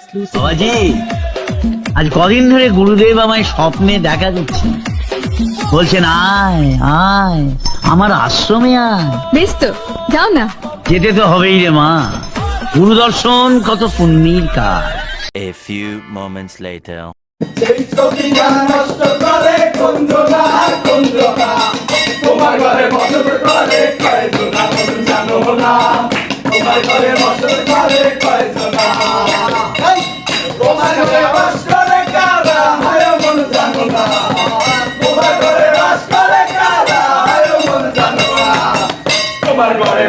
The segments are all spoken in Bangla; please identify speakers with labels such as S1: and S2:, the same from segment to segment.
S1: বাবাজি আজ কদিন ধরে গুরুদেব আমায় স্বপ্নে দেখা দিচ্ছে। বলছেন আয় আয় আমার আশ্রমে আয়।
S2: বেশ তো যাও না।
S1: যেতে তো হবেই রে মা। গুরু দর্শন কত পুণ্যির কাজ।
S3: A few moments later.
S4: তোমার ঘরে বসত করে কয়জনা মন জানো না। তোমার ঘরে বসত করে কয়জনা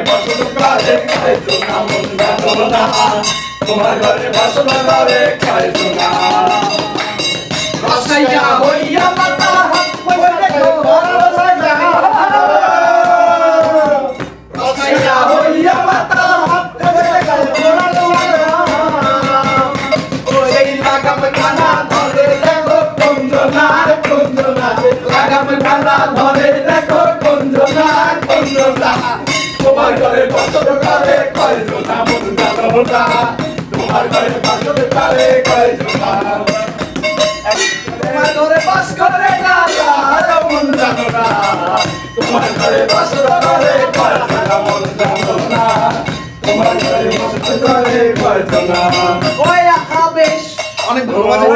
S4: বসত করে কয়জনা মন জানো না তোমার ঘরে বসত করে পয়সা দেখো রসাইয়া হইয়া তোমার ঘরে বসত করে কয়জনা মন জানো তোমার ঘরে বসত করে কয়জনা তোমার ঘরে বাস করে কারা আরও মন জানো তোমার ঘরে বাস করে কয়জনা মন জানো তোমার ঘরে
S5: ওই আবেশ অনেক বাজে